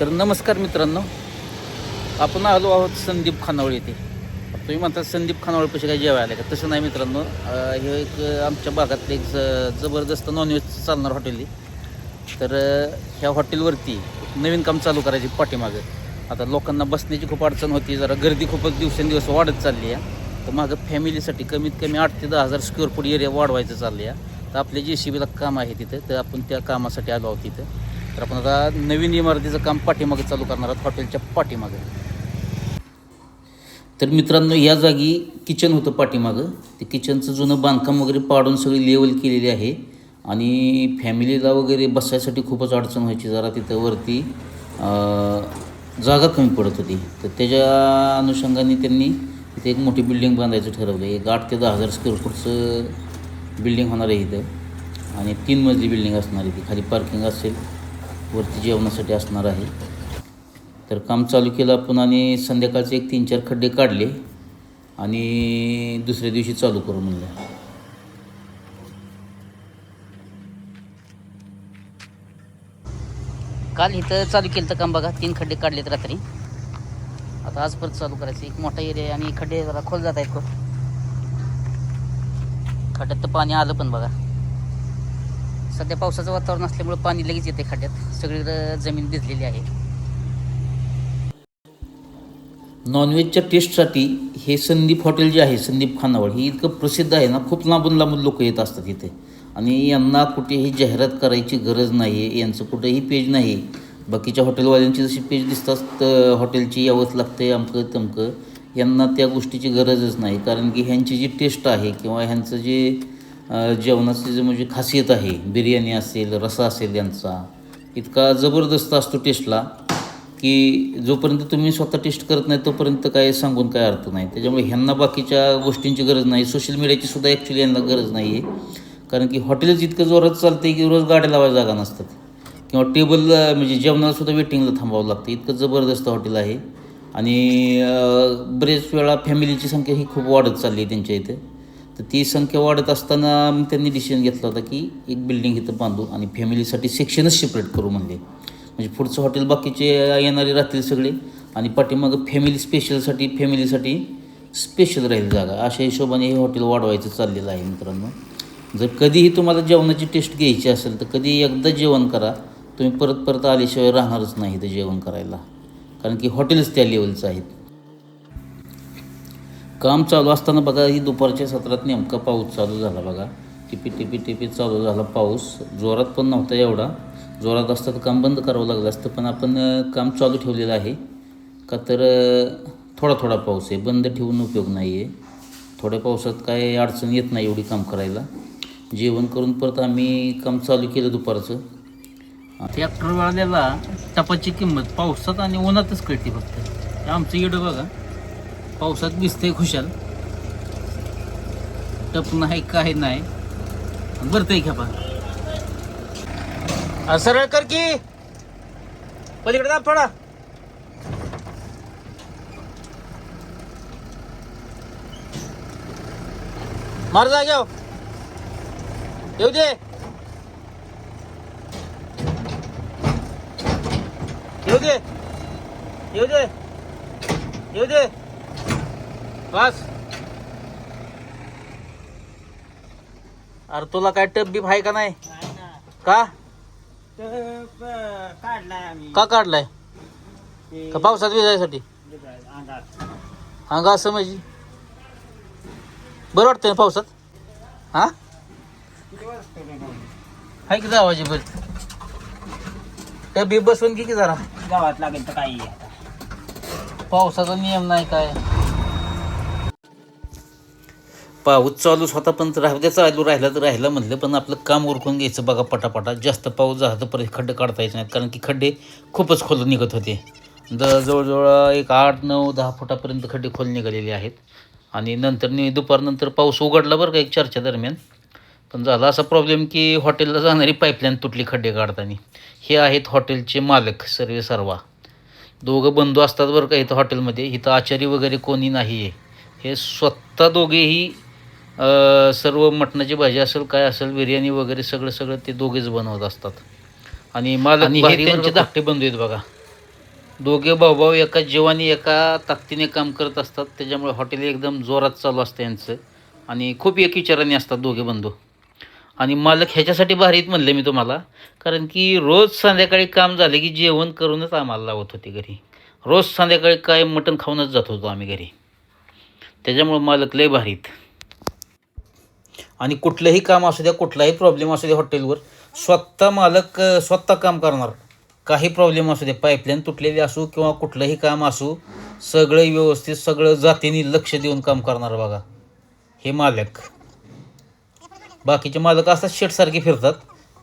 तर नमस्कार मित्रांनो आपण आलो आहोत संदीप खानावळ येथे. तुम्ही म्हणता संदीप खानावळ काही जेवायला का? तसं नाही मित्रांनो हे एक आमच्या भागातलं एक ज- जबरदस्त नॉनव्हेज चालणार हॉटेल आहे तर ह्या हॉटेलवरती नवीन काम चालू करायची पाठीमागं. आता लोकांना बसण्याची खूप अडचण होती जरा गर्दी खूपच दिवसेंदिवस वाढत चालली आहे. तर मागं फॅमिलीसाठी कमीत कमी आठ ते दहा हजार स्क्वेअर फूट एरिया वाढवायचं चाललं आहे तर आपल्या जे सी बीला काम आहे तिथं तर आपण त्या कामासाठी आलो आहोत तिथं. तर आपण आता नवीन इमारतीचं काम पाठीमागे चालू करणार आहोत हॉटेलच्या पाठीमागे. तर मित्रांनो या जागी किचन होतं पाठीमागं. ते किचनचं जुनं बांधकाम वगैरे पाडून सगळी लेवल केलेली आहे. आणि फॅमिलीला वगैरे बसायसाठी खूपच अडचण व्हायची. जरा तिथं वरती जागा कमी पडत होती. तर त्याच्या अनुषंगाने त्यांनी तिथे एक मोठी बिल्डिंग बांधायचं ठरवलं एक आठ ते दहा हजार स्क्वेअर फूटचं बिल्डिंग होणार आहे इथं. आणि तीन मजली बिल्डिंग असणार आहे ती. खाली पार्किंग असेल. वरती जेवणासाठी असणार आहे. तर काम चालू केलं आपण आणि संध्याकाळचे एक तीन चार खड्डे काढले आणि दुसऱ्या दिवशी चालू करू म्हणलं. काल इथं चालू केलं तर काम बघा तीन खड्डे काढलेत रात्री. आता आज परत चालू करायचं. एक मोठा एरिया आणि खड्डे जरा खोल जात आहेत खूप. खड्ड्यात तर पाणी आलं पण बघा. सध्या पावसाचं वातावरण असल्यामुळे पाणी लगेच येते खड्ड्यात. सगळीकडं जमीन भिजलेली आहे. नॉनव्हेजच्या टेस्टसाठी हे संदीप हॉटेल जे आहे संदीप खानावळ हे इतकं प्रसिद्ध आहे ना खूप लांबून लांबून लोक येत असतात इथे. आणि यांना कुठेही जाहिरात करायची गरज नाही आहे यांचं कुठेही पेज नाही बाकीच्या हॉटेलवाल्यांची जशी पेज दिसतात तर हॉटेलची यावंच लागते अमकं तमकं. यांना त्या गोष्टीची गरजच नाही कारण की ह्यांची जी टेस्ट आहे किंवा ह्यांचं जे जेवणाची जे म्हणजे खासियत आहे बिर्याणी असेल रसा असेल यांचा इतका जबरदस्त असतो टेस्टला की जोपर्यंत तुम्ही स्वतः टेस्ट करत नाही तोपर्यंत काय सांगून काय अर्थ नाही. त्याच्यामुळे ह्यांना बाकीच्या गोष्टींची गरज नाही. सोशल मीडियाची सुद्धा ॲक्च्युली यांना गरज नाही आहे कारण की हॉटेलच इतकं जोरात चालते की रोज गाड्या लावायला जागा नसतात. किंवा टेबल म्हणजे जेवणाला सुद्धा वेटिंगला थांबावं लागतं. इतकं जबरदस्त हॉटेल आहे. आणि बरेच वेळा फॅमिलीची संख्या ही खूप वाढत चालली आहे त्यांच्या इथे. तर ती संख्या वाढत असताना मग त्यांनी डिसिजन घेतला होता की एक बिल्डिंग इथं बांधू आणि फॅमिलीसाठी सेक्शनच सेपरेट करू म्हणले. म्हणजे पुढचं हॉटेल बाकीचे येणारे राहतील सगळे आणि पाठीमागं फॅमिली स्पेशलसाठी फॅमिलीसाठी स्पेशल राहील जागा. अशा हिशोबाने हे हॉटेल वाढवायचं चाललेलं आहे मित्रांनो. जर कधीही तुम्हाला जेवणाची टेस्ट घ्यायची असेल तर कधी एकदा जेवण करा. तुम्ही परत परत आल्याशिवाय राहणारच नाही ते जेवण करायला. कारण की हॉटेल्स त्या लेवलचं आहेत. काम चालू असताना बघा ही दुपारच्या सत्रात नेमका पाऊस चालू झाला बघा. टिपी टिपी टिपी चालू झाला पाऊस. जोरात पण नव्हता एवढा. जोरात असता तर काम बंद करावं लागलं असतं पण आपण काम चालू ठेवलेलं आहे. का तर थोडा थोडा पाऊस आहे. बंद ठेवून उपयोग नाही आहे थोड्या पावसात काय अडचण येत नाही एवढी काम करायला. जेवण करून परत आम्ही काम चालू केलं दुपारचं. ट्रॅक्टरवाल्याला टपाची किंमत पावसात आणि उन्हातच कळते फक्त. आमचं येडं बघा. पावसात भिजतंय खुशाल. टप नाही काय नाही. बरतंय घ्या पण सरळ कर की. पलीकडे दाब थोडा. मार जा घेऊ येऊ दे. येऊ दे. येऊ दे. येऊ दे. बस. अरे तुला काय टप बीप आहे का नाही? का? काढलाय आम्ही. का काढलाय? का पावसात विजायसाठी अंगा असं म्हणजे? बरं वाटतंय ना पावसात? हा? हाय की जावाजी बर टप बीप बसवून घे की जरा. गावात लागेल तर काही पावसाचा नियम नाही काय. पाऊस चालूच होता पण राहू द्या चालू राहिला तर राहिला म्हटलं पण आपलं काम उरकून घ्यायचं बघा पटापटा. जास्त पाऊस झाला तर परत खड्डे काढता यायचे नाहीत कारण की खड्डे खूपच खोल निघत होते. द जवळजवळ एक आठ नऊ दहा फुटापर्यंत खड्डे खोल निघालेले आहेत. आणि नंतर नि दुपारनंतर पाऊस उघडला बरं का एक चारच्या दरम्यान. पण झाला असा प्रॉब्लेम की हॉटेलला जाणारी पाईपलाईन तुटली खड्डे काढताना. हे आहेत हॉटेलचे मालक सर्वे सर्वा. दोघं बंधू असतात बरं का इथं हॉटेलमध्ये इथं आचारी वगैरे कोणी नाही आहे हे स्वतः दोघेही सर्व मटणाची भाजी असेल काय असेल बिर्याणी वगैरे सगळं सगळं ते दोघेच बनवत असतात. आणि हे त्यांचे त्यांचे धाकटे बंधू आहेत बघा. दोघे भाऊभाऊ एका जीवानी एका ताकदीने काम करत असतात त्याच्यामुळे हॉटेल एकदम जोरात चालू असतं यांचं. आणि खूप एक विचाराने असतात दोघे बंधू. आणि मालक ह्याच्यासाठी भारीत म्हणले मी तुम्हाला कारण की रोज संध्याकाळी काम झाले की जेवण करूनच आम्हाला लावत होते घरी. रोज संध्याकाळी काय मटण खाऊनच जात होतो आम्ही घरी. त्याच्यामुळं मालक लय भारीत आणि कुठलंही काम असू द्या कुठलाही प्रॉब्लेम असू द्या हॉटेलवर स्वतः मालक स्वतः काम करणार. काही प्रॉब्लेम असू द्या पाईपलाईन तुटलेली असू किंवा कुठलंही काम असू सगळं व्यवस्थित सगळं जातीने लक्ष देऊन काम करणार बघा. हे मालक. बाकीचे मालक असतात शेटसारखे फिरतात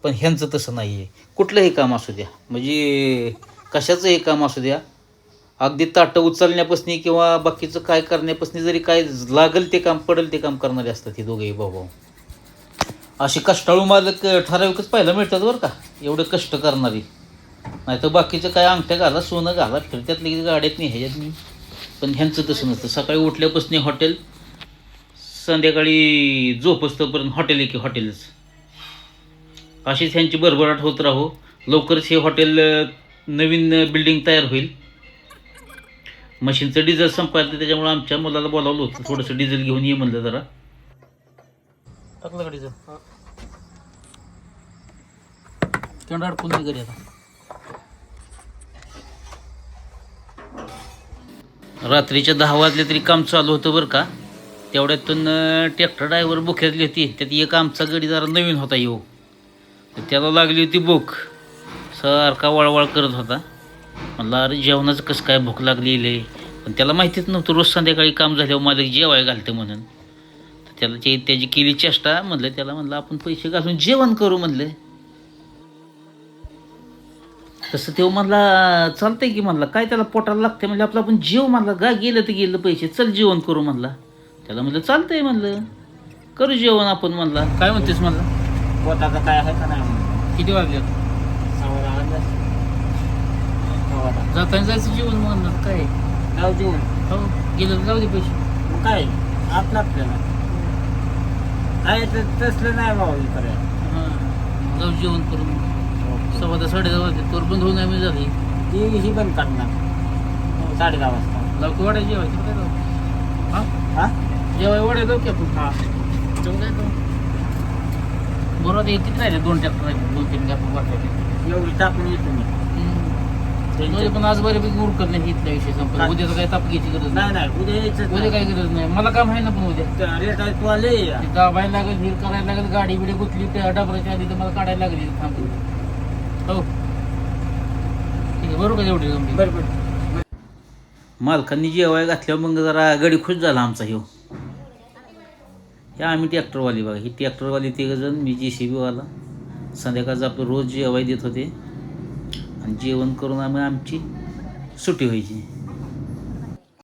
पण ह्यांचं तसं नाही आहे कुठलंही काम असू द्या म्हणजे कशाचंही काम असू द्या अगदी ताटं उचलण्यापासून किंवा बाकीचं काय करण्यापासून जरी काय लागेल ते काम पडेल ते काम करणारे असतात हे दोघेही भाऊ अशी कष्टाळू मालक ठराविकच पाहायला मिळतात बरं का. एवढं कष्ट करणारी. नाही तर बाकीचं काय अंगठ्या घाला सोनं घाला फिरत्यात लगेच गाड्यात नाही ह्याच्यात नाही. पण ह्यांचं तसं नसतं. सकाळी उठल्यापासून हॉटेल संध्याकाळी झोपस्तोपर्यंत हॉटेल आहे की हॉटेलच. अशीच ह्यांची भरभराट होत राहो. लवकरच हे हॉटेल नवीन बिल्डिंग तयार होईल. मशीनचं डिझेल संपायचं त्याच्यामुळे आमच्या मुलाला बोलावलं होतं. थोडंसं डिझेल घेऊन ये म्हणलं जरा. टाकलं डिझेल केवढा अडकून दे घरी आता. रात्रीच्या दहा वाजले तरी काम चालू होतं बरं का? तेवढ्यातून ट्रॅक्टर ड्रायव्हर बुक्यातली होती. त्यात एक आमचा गडी जरा नवीन होता येऊ तर त्याला लागली होती भूक. सारखा वळवळ करत होता. म्हणलं अरे जेवणाचं कसं काय भूक लागलेली आहे पण त्याला माहितीच नव्हतं रोज संध्याकाळी काम झाल्यावर मला जेवाय घालते म्हणून. त्याला ते त्याची केली चेष्टा म्हणलं त्याला म्हणलं आपण पैसे घालून जेवण करू म्हणलं. तसं तेव्हा म्हणला चालतंय की म्हणला. काय त्याला पोटाला लागते म्हणजे आपलं आपण जेव म्हणला. गा गेलं तर गेलं पैसे. चल जेवण करू म्हणला. त्याला म्हणलं चालतंय म्हणलं. करू जेवण आपण म्हणला. काय म्हणतेस म्हणला. पोटाचं काय आहे का नाही. किती वाजले. जाताना जायचं जेवण म्हणलं. काय? जाऊ जेवून हो गेलं जाऊ दे पैसे. काय? आपलं आपल्याला आहे तर तसलं नाही भाऊ इकडे. हां. जाऊ जेवण करू सव्वा दहा साडे दहा वाजले तोर बंद होऊन आम्ही झाली. ती ही बंद करणार. साडे दहा वाजता. लवकर वाड्या जेवायचं काय जाऊ? हां? हा? जेवाय वाड्या जाऊ की आपण? हा. जाऊ काय जाऊ? बरोबर येतील राहिले दोन ट्रॅक्टर दोन तीन गॅप वाटले एवढी टाकून येतो मी. पण आज बऱ्यापैकी उरकत नाही इथला विषय संपला काय? उद्याचं काय ताप घ्यायची गरज नाही. नाही नाही उद्या यायचं उद्या काय गरज नाही. मला काम आहे ना पण उद्या. रेट आहे तू आले. या. ते दाबायला लागेल हिर करायला लागेल गाडी बिडी गुतली त्या डबराच्या आधी तर मला काढायला लागली. थांबून हो. ठीक आहे बरोबर का एवढी गंभीर. बरं बरं मालकांनी जेवाय घातल्यावर मग जरा गडी खुश झाला आमचा ह्यो. ह्या आम्ही ट्रॅक्टरवाली बघा. ही ट्रॅक्टरवाली तिघ जण मी जी सी बीवाला संध्याकाळचं आपलं रोज जेवाय देत होते. आणि जेवण करून आम्ही आमची सुट्टी व्हायची.